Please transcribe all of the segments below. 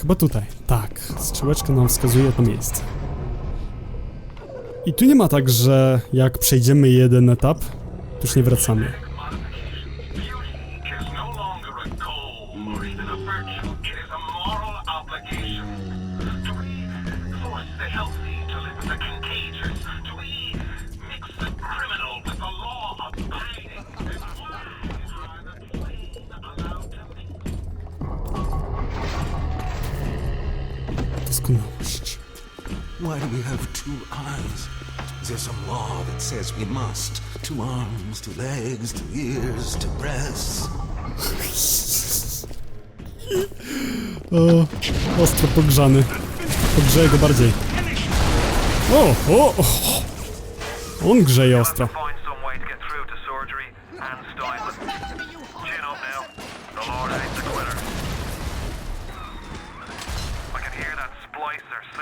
chyba tutaj. Tak, strzałeczka nam wskazuje to miejsce. I tu nie ma tak, że jak przejdziemy jeden etap, to już nie wracamy. arms to legs to ears to breasts. o, ostro pogrzany. Pogrzeje go bardziej. O, o, o. On grzeje ostro.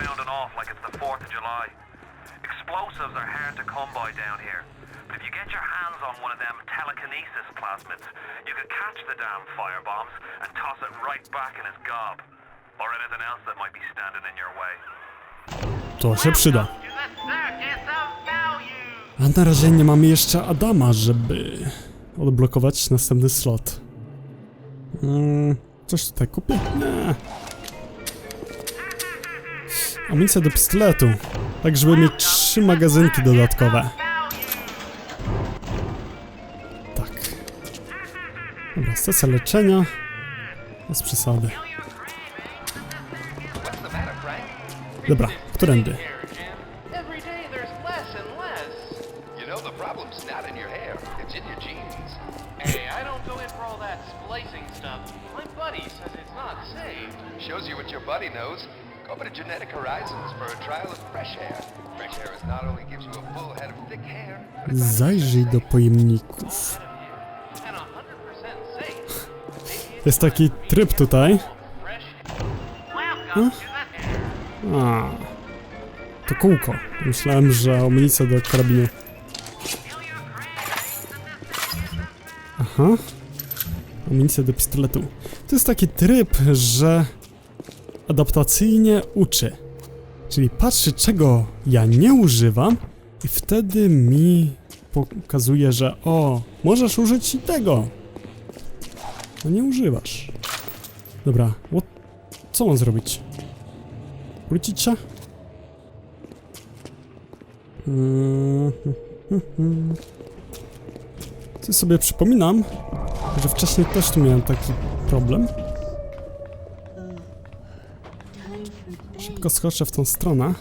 sounding off like it's the 4th of July. Explosives are hard to come by down here. Hands on one of them telekinesis plasmids, you can catch the damn firebombs and toss it right back in his gob. Or anything else that might be standing in your way. To się przyda. A na razie nie mamy jeszcze Adama, żeby odblokować następny slot. Mm, coś tutaj kupię? Nie. Amunicja do pistoletu. Tak, żeby mieć trzy magazynki dodatkowe. Stacja leczenia. Bez przesady. Dobra, którędy? Jest taki tryb tutaj. The A, to kółko. Myślałem, że amunicja do karabinu. Aha. Amunicja do pistoletu. To jest taki tryb, że adaptacyjnie uczy. Czyli patrzy, czego ja nie używam i wtedy mi pokazuje, że o, możesz użyć tego. No nie używasz. Dobra, what? co mam zrobić? Wrócić się? Mm, Co sobie przypominam, że wcześniej też tu miałem taki problem. Szybko skoczę w tą stronę.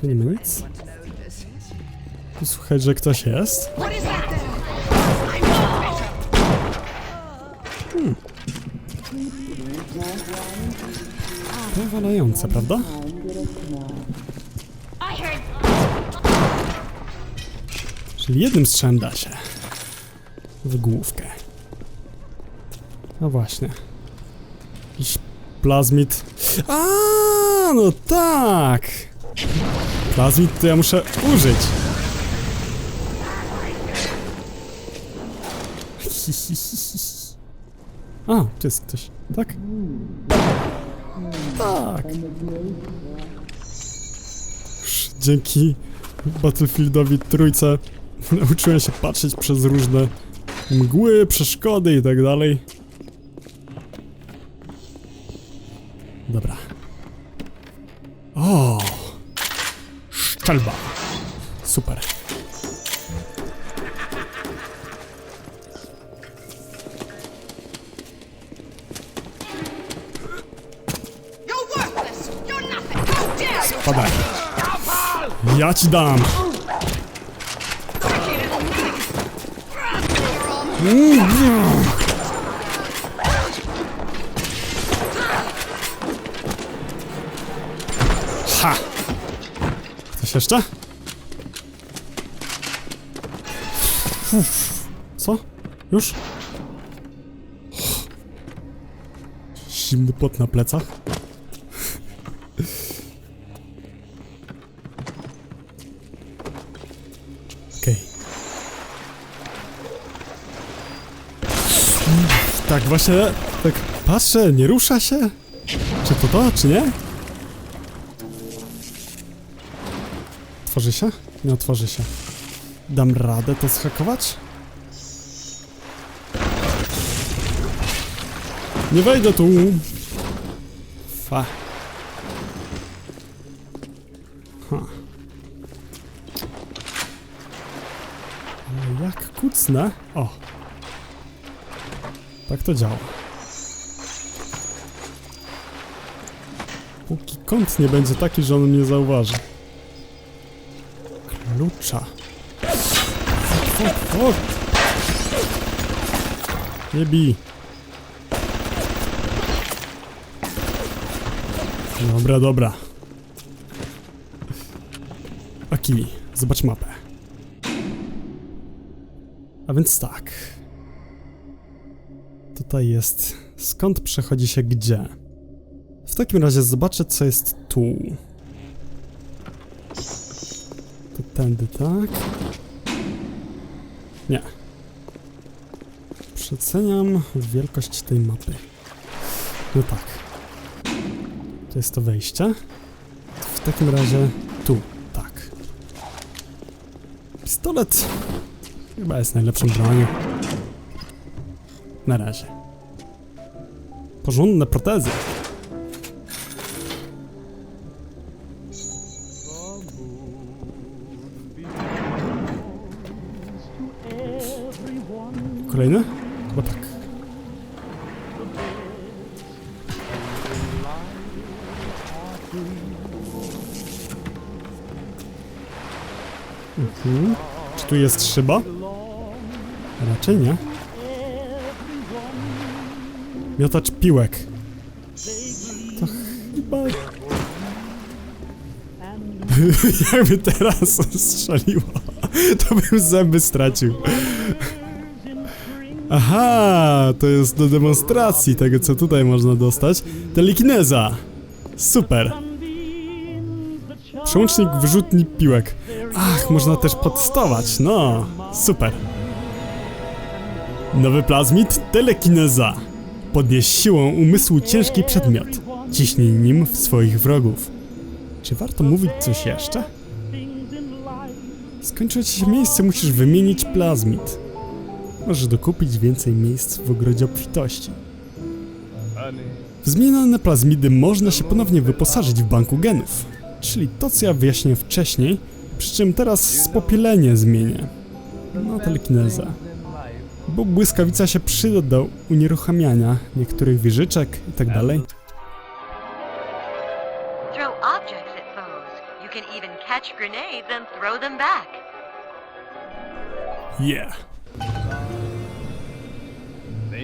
Tu nie ma nic. Tu słychać, że ktoś jest. Powalające, prawda? Czyli jednym strzałem da się. W główkę. No właśnie. Jakiś plazmid. A, no tak! Plazmid to ja muszę użyć. A, tu jest ktoś, tak? Tak. Dzięki Battlefieldowi trójce nauczyłem się patrzeć przez różne mgły, przeszkody i tak dalej. Dobra. O! Szczelba. Ja ci dam. Ha! Coś jeszcze? Uff. Co? Już? Zimny pot na plecach. Właśnie, tak patrzę, nie rusza się. Czy to to, czy nie? Otworzy się? Nie otworzy się. Dam radę to zhakować? Nie wejdę tu! Fa. Ha. Jak kucnę? O. Tak to działa. Póki kąt nie będzie taki, że on mnie zauważy. Klucza. Nie bij. Dobra, dobra. Aki, zobacz mapę. A więc tak. Tutaj jest. Skąd przechodzi się gdzie? W takim razie zobaczę, co jest tu. To tędy, tak? Nie. Przeceniam wielkość tej mapy. No tak. To jest to wejście. W takim razie tu, tak. Pistolet chyba jest najlepszą bronią. Na razie. Porządne protezy. Kolejny? Chyba tak. Mhm. Czy tu jest szyba? Raczej nie. Miotacz piłek. To chyba... Jakby teraz strzeliło, to bym zęby stracił. Aha, to jest do demonstracji tego, co tutaj można dostać. Telekineza. Super. Przełącznik wyrzutni piłek. Ach, można też potestować. No, super. Nowy plazmid telekineza. Podnieś siłą umysłu ciężki przedmiot. Ciśnij nim w swoich wrogów. Czy warto mówić coś jeszcze? Skończyło ci się miejsce, musisz wymienić plazmid. Możesz dokupić więcej miejsc w ogrodzie obfitości. W zmienione plazmidy można się ponownie wyposażyć w banku genów, czyli to co ja wyjaśniłem wcześniej, przy czym teraz spopielenie zmienię. No telekineza. Bo błyskawica się przyda do unieruchamiania niektórych wieżyczek i tak. Throw objects at foes. You can even catch grenades and throw them back. Yeah.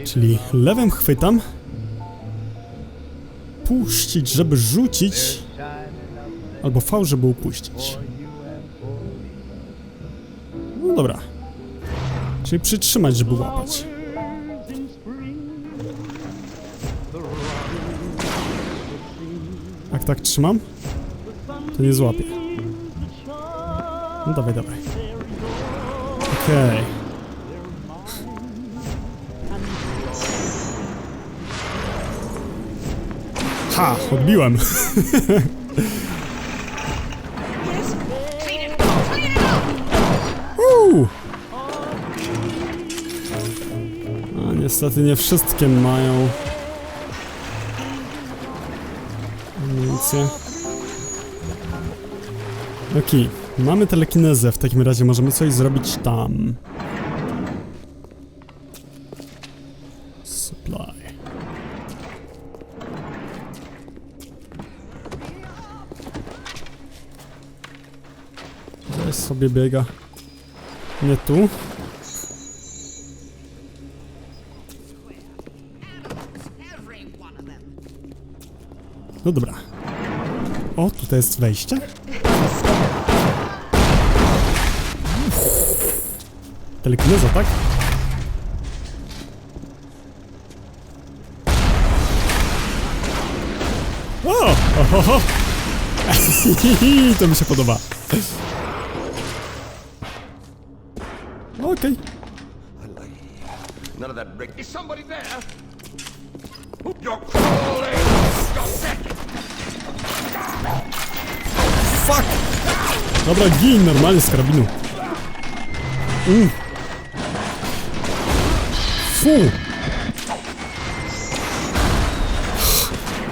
Czyli lewym chwytam. Puścić, żeby rzucić. Albo V, żeby upuścić. No dobra. Czyli przytrzymać, żeby łapać. Jak tak trzymam, to nie złapię. No dawaj, dawaj. Okej. Ha, odbiłem. Uuu. Niestety nie wszystkie mają amunicję. Okej, mamy telekinezę, w takim razie możemy coś zrobić tam. Supply. Gdzieś sobie biega. Nie tu. O, tutaj jest wejście. Telekineza, tak? O! Ohoho! to mi się podoba. Okej. None Dobra, gin normalnie z karabinu. Mm. Fu!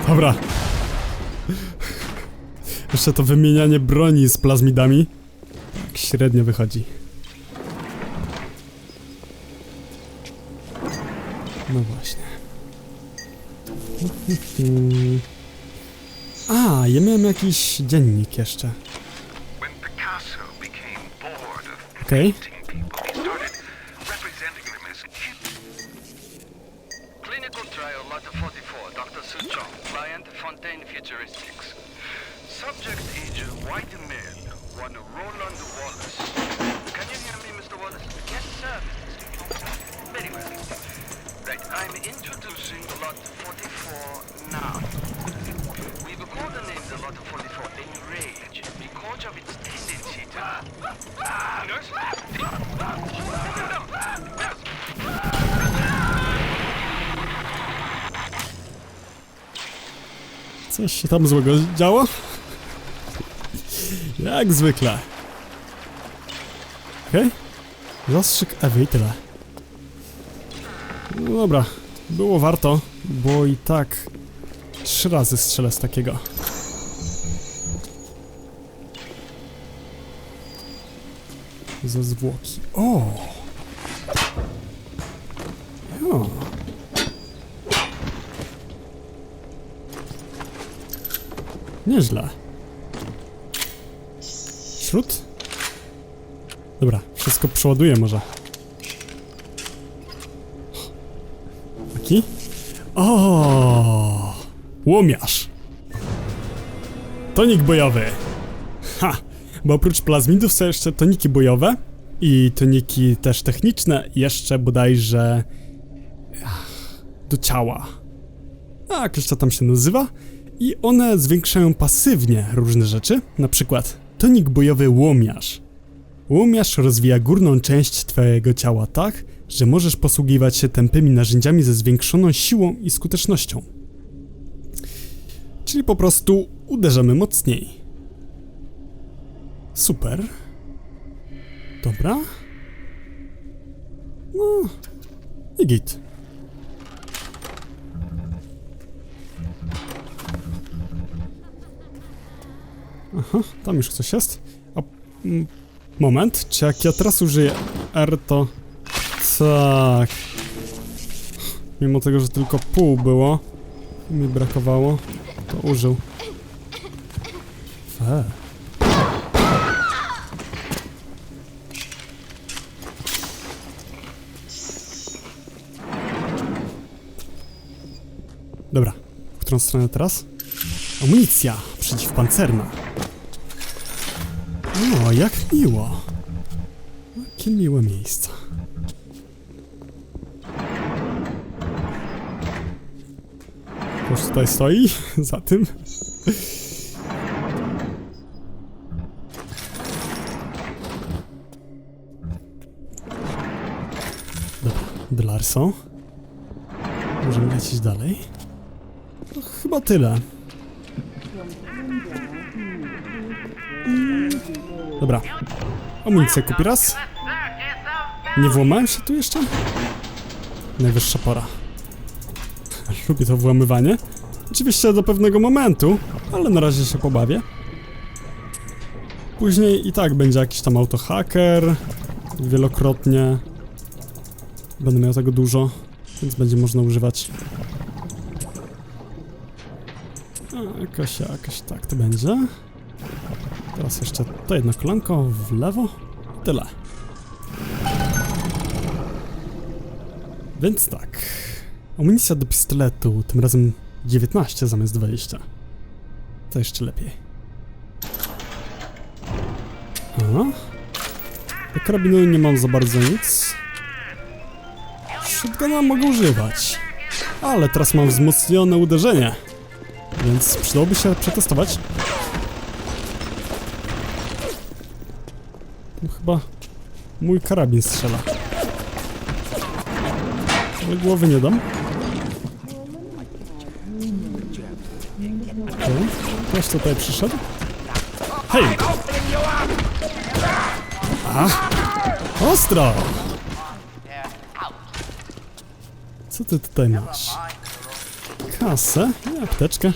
Dobra. Jeszcze to wymienianie broni z plazmidami. Tak średnio wychodzi. No właśnie. A, ja miałem jakiś dziennik jeszcze. Okay. Coś się tam złego działo? Jak zwykle. Okej. Zastrzyk Ewy i tyle. No dobra, było warto, bo i tak trzy razy strzelę z takiego. Ze zwłoki. O! Nieźle. Śród? Dobra, wszystko przeładuję może. Taki? O, Łomiarz! Tonik bojowy! Ha! Bo oprócz plazmidów są jeszcze toniki bojowe i toniki też techniczne, jeszcze bodajże do ciała. A, jakoś to tam się nazywa. I one zwiększają pasywnie różne rzeczy, na przykład tonik bojowy łomiarz. Łomiarz rozwija górną część twojego ciała tak, że możesz posługiwać się tępymi narzędziami ze zwiększoną siłą i skutecznością. Czyli po prostu uderzamy mocniej. Super. Dobra. No. I git. Aha, tam już coś jest. A, mm, moment, czy jak ja teraz użyję R, to... Tak. Mimo tego, że tylko pół było, mi brakowało, to użył. Fe. Dobra, w którą stronę teraz? Amunicja przeciwpancerna. O, jak miło. Jakie miłe miejsca. Ktoś tutaj stoi za tym. Dobra, dolar są. Możemy lecieć dalej. No, chyba tyle. Dobra. Amunicję kupi raz. Nie włamałem się tu jeszcze? Najwyższa pora. Lubię to włamywanie. Oczywiście do pewnego momentu, ale na razie się pobawię. Później i tak będzie jakiś tam autohacker. Wielokrotnie. Będę miał tego dużo, więc będzie można używać. A, jakoś, jakoś tak to będzie. Teraz jeszcze to jedno kolanko w lewo. Tyle. Więc tak. Amunicja do pistoletu, tym razem 19 zamiast 20. To jeszcze lepiej. Aha. Do karabinu nie mam za bardzo nic. Shotguna mogę używać. Ale teraz mam wzmocnione uderzenie. Więc przydałoby się przetestować. Chyba mój karabin strzela. Ale głowy nie dam. Ktoś tutaj przyszedł? Hej! A! Ostro! Co ty tutaj masz? Kasę i apteczkę.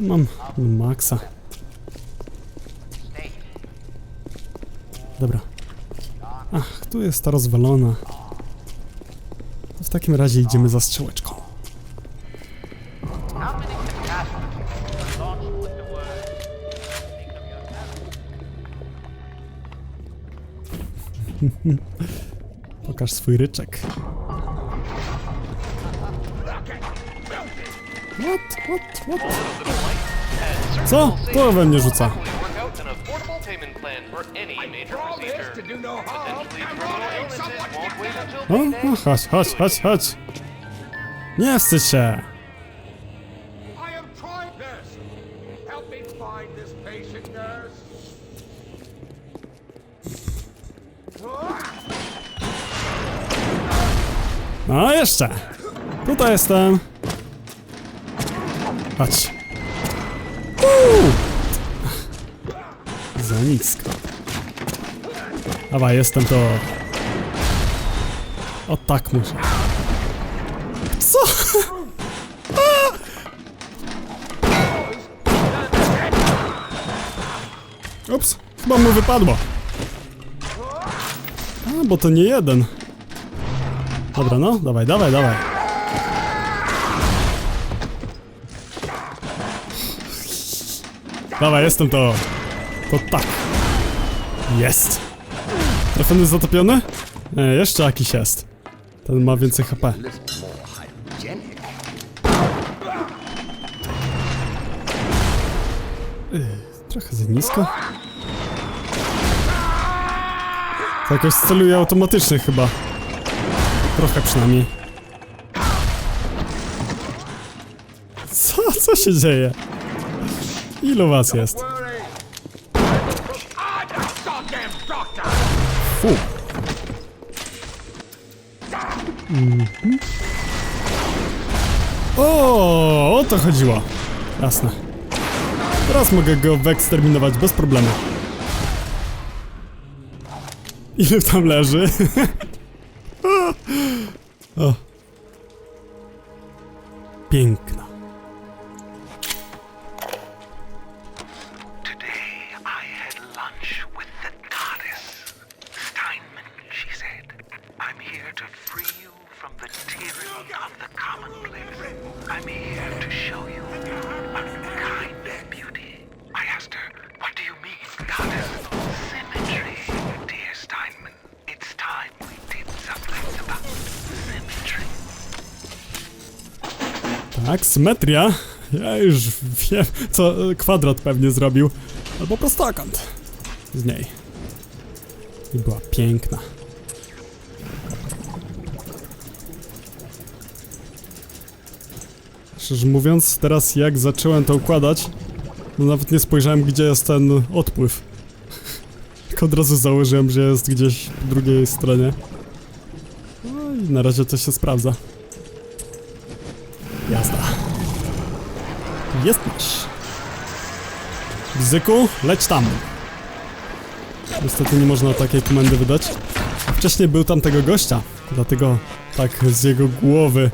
Mam maksa. Dobra. Ach, tu jest ta rozwalona. W takim razie idziemy za strzałeczką. Pokaż swój ryczek. What? What? What? Co? To we mnie rzuca. Until O, no, chodź, chodź, chodź, chodź. Nie wstydź się. No jeszcze. Tutaj jestem. Chodź. Uuu. Za nisko. Dawaj, jestem to. O tak muszę. Co? Ups, chyba mu wypadło. A, bo to nie jeden. Dobra, no, dawaj, dawaj, dawaj. Dawaj, jestem to. To tak. Jest. Trafiony zatopiony? Nie, jeszcze jakiś jest. Ten ma więcej HP. Yy, trochę za nisko. To jakoś celuje automatycznie chyba. Trochę przynajmniej. Co? Co się dzieje? Ilu was jest? Mhm. O, o to chodziło. Jasne. Teraz mogę go wyeksterminować bez problemu. Ile tam leży? o. Piękna. Symetria. Ja już wiem, co e, kwadrat pewnie zrobił. Albo prostokąt. Z niej. I była piękna. Szczerze mówiąc, teraz jak zacząłem to układać, no nawet nie spojrzałem, gdzie jest ten odpływ. Tylko od razu założyłem, że jest gdzieś po drugiej stronie. No i na razie to się sprawdza. Jazda. Jest nasz. Bzyku, leć tam. Niestety nie można takiej komendy wydać. Wcześniej był tam tego gościa, dlatego tak z jego głowy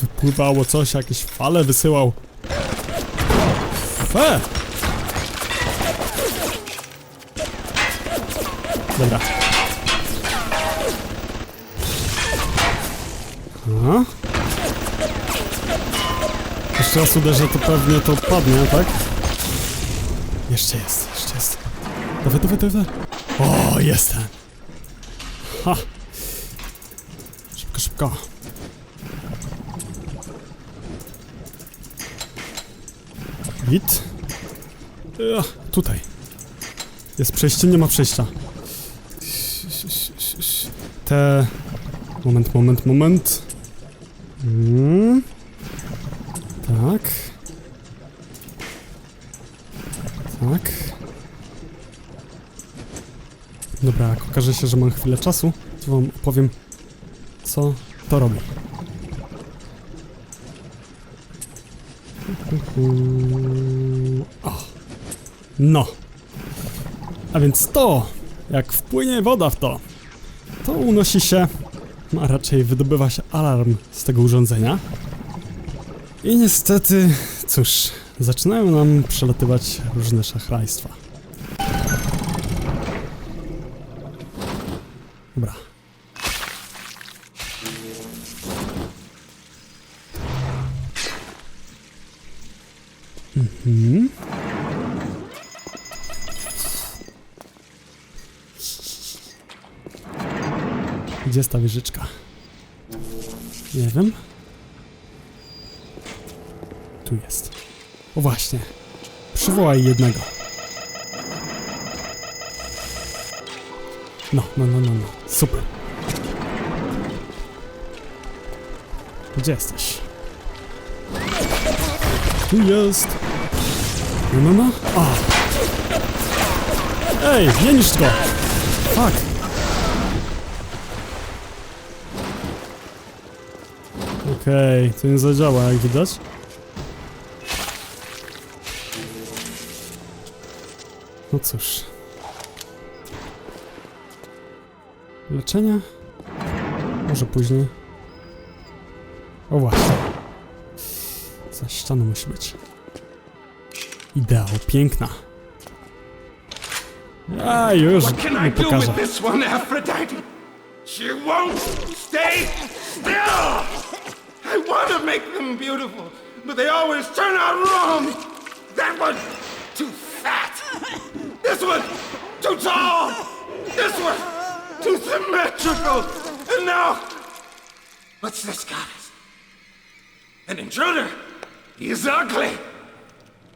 wypływało coś, jakieś fale wysyłał. Fe! Dobra. Aha. Jeszcze raz uderzę, to pewnie to padnie, tak? Jeszcze jest, jeszcze jest. Dawaj, dawaj, dawaj. O, jestem. Ha. Szybko, szybko. Git. Tutaj. Jest przejście, nie ma przejścia. Te... Moment, moment, moment. Mm. Tak. Tak. Dobra, jak okaże się, że mam chwilę czasu, to wam opowiem, co to robi. O. No. A więc to, jak wpłynie woda w to, to unosi się, a raczej wydobywa się alarm z tego urządzenia. I niestety, cóż, zaczynają nam przelatywać różne szachrajstwa. Gdzie jest ta wieżyczka? Nie wiem. Tu jest. O właśnie. Przywołaj jednego. No, no, no, no, no. Super. Gdzie jesteś? Tu jest. No, no, no. O. Ej, nie niszcz go. Fuck. Okej, to nie zadziała, jak widać. No cóż. Leczenie? Może później. O właśnie. Za ścianą musi być. Ideał, piękna. A już, nie pokażę. She won't stay still! I want to make them beautiful, but they always turn out wrong! That one, too fat! This one, too tall! This one, too symmetrical! And now, what's this goddess? An intruder! He's ugly!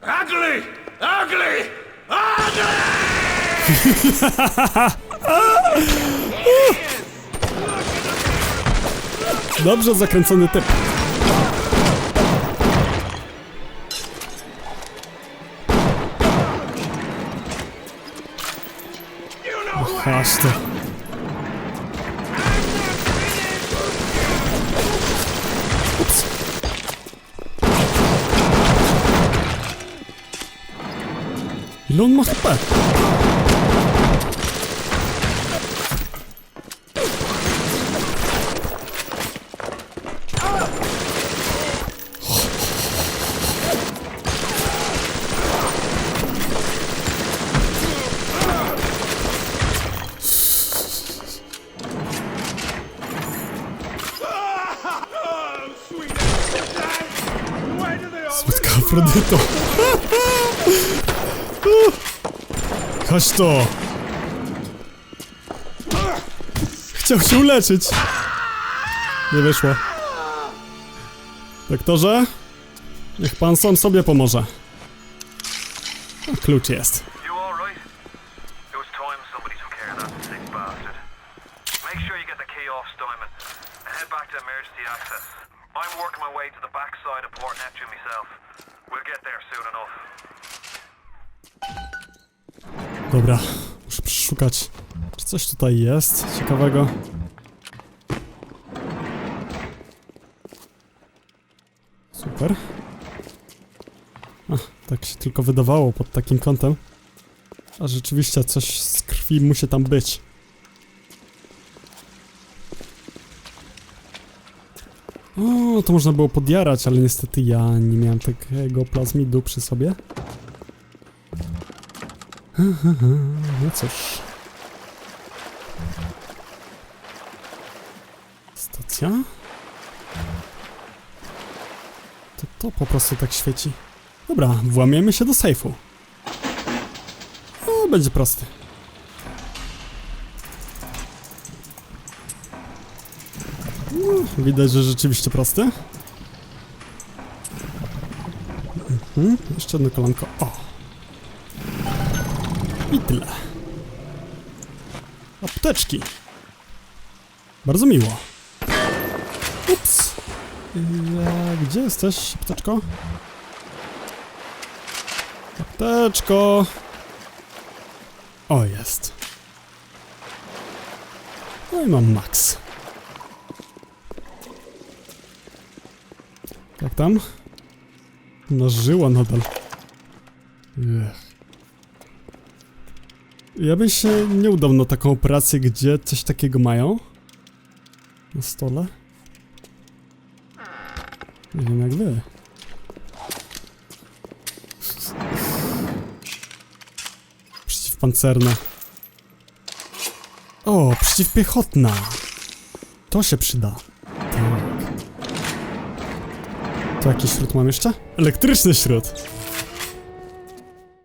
Ugly! Ugly! Ugly! Ah! Dobrze zakręcony typ. Aż to. Ile on ma HP? Chodź to. Chciał się uleczyć. Nie wyszło. Doktorze? Niech pan sam sobie pomoże. Klucz jest. Tutaj jest ciekawego. Super. Ach, tak się tylko wydawało pod takim kątem. A rzeczywiście coś z krwi musi tam być. O, to można było podjarać, ale niestety ja nie miałem takiego plazmidu przy sobie. No cóż. To to po prostu tak świeci. Dobra, włamiemy się do sejfu. O, będzie prosty. No, widać, że rzeczywiście prosty. Mhm, jeszcze jedno kolanko. O! I tyle. Apteczki. Bardzo miło. Ja, gdzie jesteś, apteczko? Apteczko. O, jest. No i mam max. Jak tam? No żyła nadal. Ech. Ja bym się nie udał na taką operację, gdzie coś takiego mają. Na stole. Nie jak wy. Przeciwpancerna. O, przeciwpiechotna. To się przyda. Tak. To jaki śród mam jeszcze? Elektryczny śród.